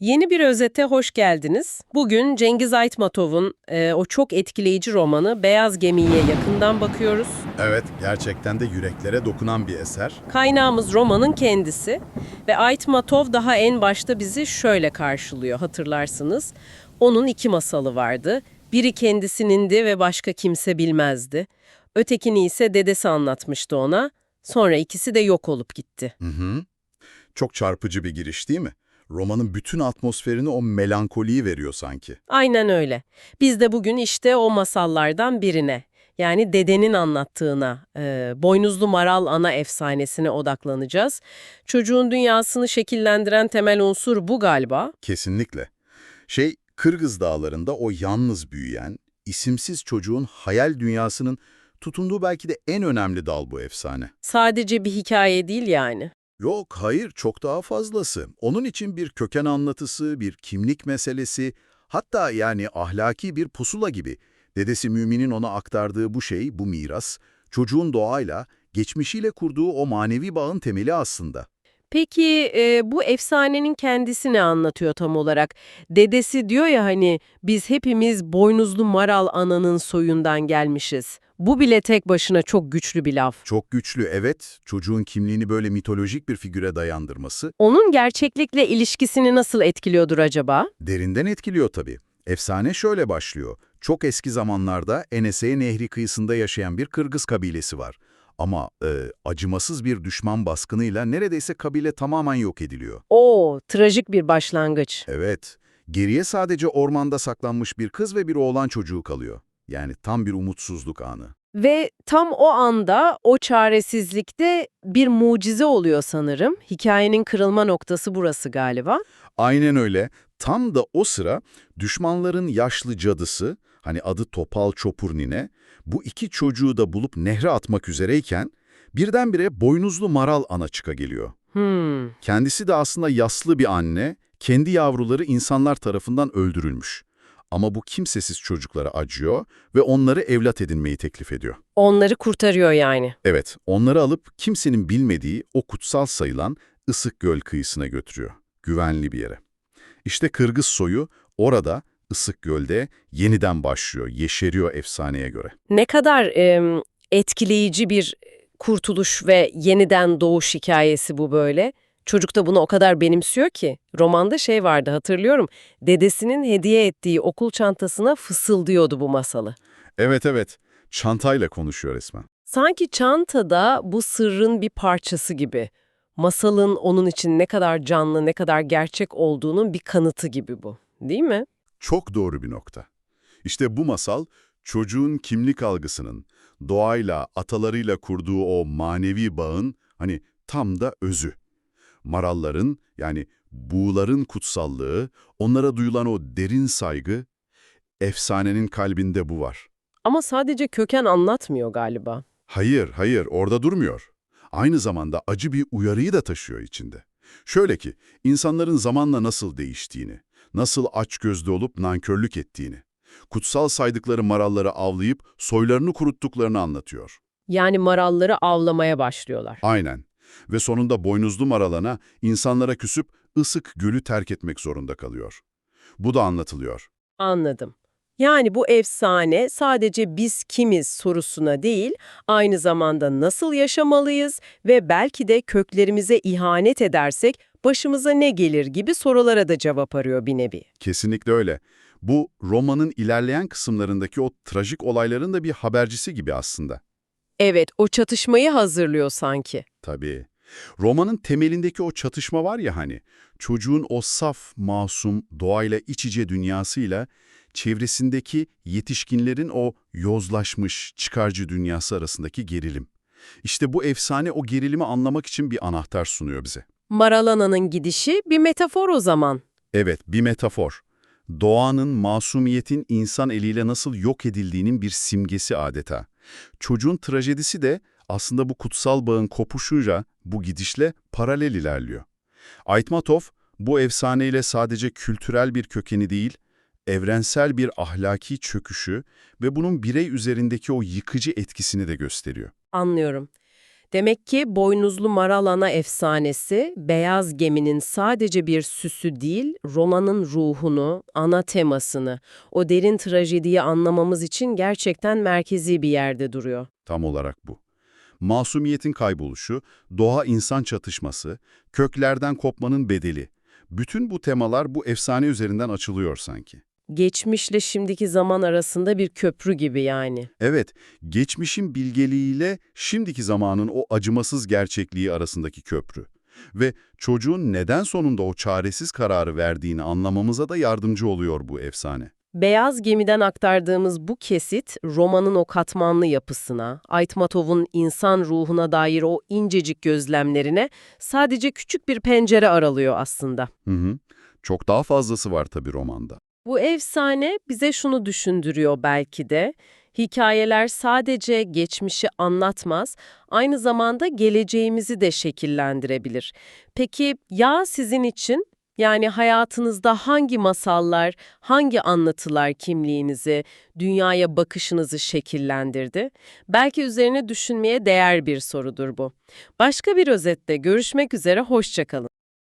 Yeni bir özete hoş geldiniz. Bugün Cengiz Aytmatov'un e, o çok etkileyici romanı Beyaz Gemi'ye yakından bakıyoruz. Evet, gerçekten de yüreklere dokunan bir eser. Kaynağımız romanın kendisi ve Aytmatov daha en başta bizi şöyle karşılıyor hatırlarsınız. Onun iki masalı vardı. Biri kendisindi ve başka kimse bilmezdi. Ötekini ise dedesi anlatmıştı ona. Sonra ikisi de yok olup gitti. Hı hı. Çok çarpıcı bir giriş değil mi? Romanın bütün atmosferini o melankoliyi veriyor sanki. Aynen öyle. Biz de bugün işte o masallardan birine, yani dedenin anlattığına, e, Boynuzlu Maral ana efsanesine odaklanacağız. Çocuğun dünyasını şekillendiren temel unsur bu galiba. Kesinlikle. Şey, Kırgız dağlarında o yalnız büyüyen, isimsiz çocuğun hayal dünyasının tutunduğu belki de en önemli dal bu efsane. Sadece bir hikaye değil yani. Yok, hayır, çok daha fazlası. Onun için bir köken anlatısı, bir kimlik meselesi, hatta yani ahlaki bir pusula gibi. Dedesi Mümin'in ona aktardığı bu şey, bu miras, çocuğun doğayla, geçmişiyle kurduğu o manevi bağın temeli aslında. Peki e, bu efsanenin kendisi ne anlatıyor tam olarak? Dedesi diyor ya hani biz hepimiz boynuzlu maral ananın soyundan gelmişiz. Bu bile tek başına çok güçlü bir laf. Çok güçlü, evet, çocuğun kimliğini böyle mitolojik bir figüre dayandırması Onun gerçeklikle ilişkisini nasıl etkiliyordur acaba? derinden etkiliyor tabii. Efsane şöyle başlıyor. Çok eski zamanlarda Enesey Nehri kıyısında yaşayan bir Kırgız kabilesi var. Ama e, acımasız bir düşman baskınıyla neredeyse kabile tamamen yok ediliyor. Oo, trajik bir başlangıç. Evet, geriye sadece ormanda saklanmış bir kız ve bir oğlan çocuğu kalıyor. Yani tam bir umutsuzluk anı. Ve tam o anda o çaresizlikte bir mucize oluyor sanırım. Hikayenin kırılma noktası burası galiba. Aynen öyle. Tam da o sıra düşmanların yaşlı cadısı, hani adı Topal Çopurnine, bu iki çocuğu da bulup nehre atmak üzereyken birdenbire boynuzlu maral ana çıka geliyor. Hmm. Kendisi de aslında yaslı bir anne, kendi yavruları insanlar tarafından öldürülmüş. Ama bu kimsesiz çocuklara acıyor ve onları evlat edinmeyi teklif ediyor. Onları kurtarıyor yani. Evet, onları alıp kimsenin bilmediği o kutsal sayılan Isık Göl kıyısına götürüyor. Güvenli bir yere. İşte Kırgız soyu orada Isık Göl'de yeniden başlıyor, yeşeriyor efsaneye göre. Ne kadar em, etkileyici bir kurtuluş ve yeniden doğuş hikayesi bu böyle. Çocuk da bunu o kadar benimsiyor ki. Romanda şey vardı hatırlıyorum. Dedesinin hediye ettiği okul çantasına fısıldıyordu bu masalı. Evet evet, çantayla konuşuyor resmen. Sanki çantada bu sırrın bir parçası gibi. Masalın onun için ne kadar canlı, ne kadar gerçek olduğunun bir kanıtı gibi bu. Değil mi? Çok doğru bir nokta. İşte bu masal, çocuğun kimlik algısının, doğayla, atalarıyla kurduğu o manevi bağın hani tam da özü. Maralların, yani buğuların kutsallığı, onlara duyulan o derin saygı, efsanenin kalbinde bu var. Ama sadece köken anlatmıyor galiba. Hayır, hayır, orada durmuyor. Aynı zamanda acı bir uyarıyı da taşıyor içinde. Şöyle ki, insanların zamanla nasıl değiştiğini, nasıl açgözlü olup nankörlük ettiğini, kutsal saydıkları maralları avlayıp soylarını kuruttuklarını anlatıyor. Yani maralları avlamaya başlıyorlar. Aynen. Ve sonunda boynuzlu maralana insanlara küsüp ısık gölü terk etmek zorunda kalıyor. Bu da anlatılıyor. Anladım. Yani bu efsane sadece biz kimiz sorusuna değil, aynı zamanda nasıl yaşamalıyız ve belki de köklerimize ihanet edersek başımıza ne gelir gibi sorulara da cevap arıyor bir nevi. Kesinlikle öyle. Bu romanın ilerleyen kısımlarındaki o trajik olayların da bir habercisi gibi aslında. Evet, o çatışmayı hazırlıyor sanki. Tabii. Romanın temelindeki o çatışma var ya hani, çocuğun o saf, masum, doğayla iç içe dünyasıyla çevresindeki yetişkinlerin o yozlaşmış, çıkarcı dünyası arasındaki gerilim. İşte bu efsane o gerilimi anlamak için bir anahtar sunuyor bize. Maralana'nın gidişi bir metafor o zaman. Evet, bir metafor. Doğanın, masumiyetin insan eliyle nasıl yok edildiğinin bir simgesi adeta. Çocuğun trajedisi de aslında bu kutsal bağın kopuşuyla, bu gidişle paralel ilerliyor. Aytmatov, bu efsaneyle sadece kültürel bir kökeni değil, evrensel bir ahlaki çöküşü ve bunun birey üzerindeki o yıkıcı etkisini de gösteriyor. Anlıyorum. Demek ki boynuzlu maral ana efsanesi, beyaz geminin sadece bir süsü değil, romanın ruhunu, ana temasını, o derin trajediyi anlamamız için gerçekten merkezi bir yerde duruyor. Tam olarak bu. Masumiyetin kayboluşu, doğa-insan çatışması, köklerden kopmanın bedeli. Bütün bu temalar bu efsane üzerinden açılıyor sanki. Geçmişle şimdiki zaman arasında bir köprü gibi yani. Evet, geçmişin bilgeliğiyle şimdiki zamanın o acımasız gerçekliği arasındaki köprü. Ve çocuğun neden sonunda o çaresiz kararı verdiğini anlamamıza da yardımcı oluyor bu efsane. Beyaz Gemi'den aktardığımız bu kesit, romanın o katmanlı yapısına, Aytmatov'un insan ruhuna dair o incecik gözlemlerine sadece küçük bir pencere aralıyor aslında. Hı hı. Çok daha fazlası var tabii romanda. Bu efsane bize şunu düşündürüyor belki de. Hikayeler sadece geçmişi anlatmaz, aynı zamanda geleceğimizi de şekillendirebilir. Peki ya sizin için? Yani hayatınızda hangi masallar, hangi anlatılar kimliğinizi, dünyaya bakışınızı şekillendirdi? Belki üzerine düşünmeye değer bir sorudur bu. Başka bir özette görüşmek üzere, hoşçakalın.